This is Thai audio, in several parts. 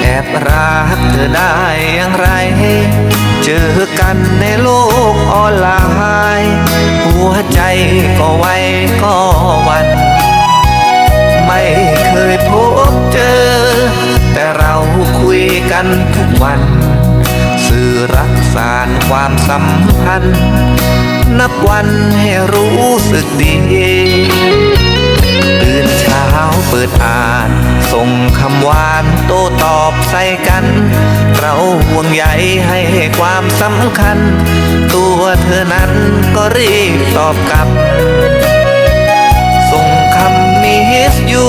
แอบรักเธอได้อย่างไร เจอกันในโลกออนไลน์ หัวใจก็ไวก็วัน ไม่เคยพบเจอ แต่เราคุยกันทุกวัน สื่อรักสารความสัมพันธ์ นับวันให้รู้สึกดี เปิดอ่าน ส่งคำหวานโต้ตอบใส่กัน เราห่วงใยให้ความสำคัญ ตัวเธอนั้นก็รีบตอบกลับ ส่งคำมิสยู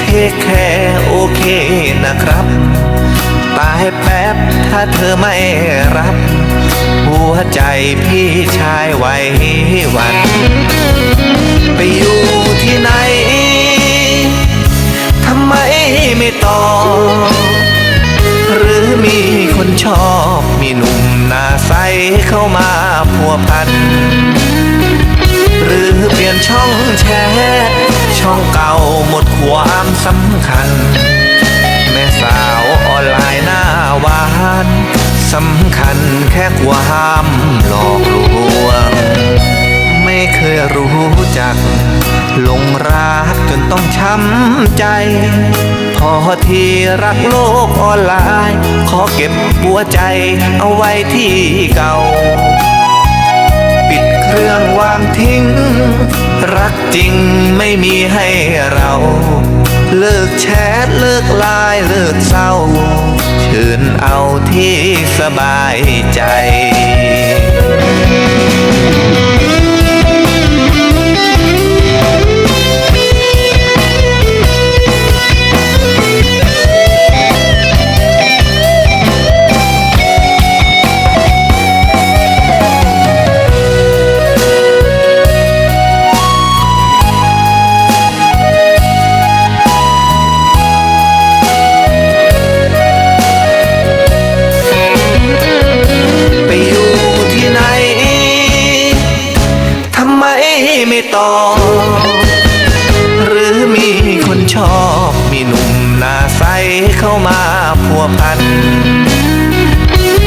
เทคแค่โอเคนะครับ ตายแป๊บถ้าเธอไม่รับ หัวใจพี่ชายไหวหวัน ตอหรือมีคนชอบมีหนุ่มหน้าใสเข้ามาพัวพัน หรือเปลี่ยนช่องแชร์ช่องเก่าหมดความสำคัญ แม่สาวออนไลน์หน้าหวานสำคัญแค่ความหลอกลวง ไม่เคยรู้ จัก หลงรักจนต้องช้ำใจ พอที่รักโลกออนไลน์ ขอเก็บหัวใจเอาไว้ที่เก่า ปิดเครื่องวางทิ้ง รักจริงไม่มีให้เรา เลิกแชทเลิกไลน์เลิกเศร้าเชิญเอาที่สบายใจ หรือมีคนชอบมีหนุ่มหน้าใสเข้ามาพัวพัน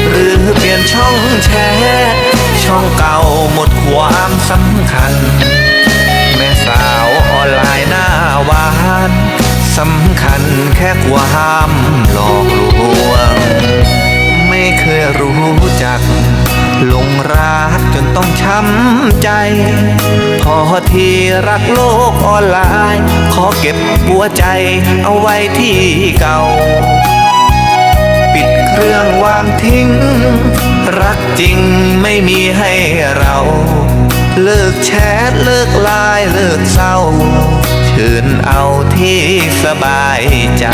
หรือเปลี่ยนช่องแชร์ช่องเก่าหมดความสำคัญ แม่สาวออนไลน์หน้าหวานสำคัญแค่ความหลอกลวง ไม่เคยรู้จัก หลงรักจนต้องช้ำใจ พอที่รักโลกออนไลน์ ขอเก็บหัวใจเอาไว้ที่เก่า ปิดเครื่องวางทิ้ง รักจริงไม่มีให้เรา เลิกแชทเลิกไลน์เลิกเศร้า เชิญเอาที่สบายใจ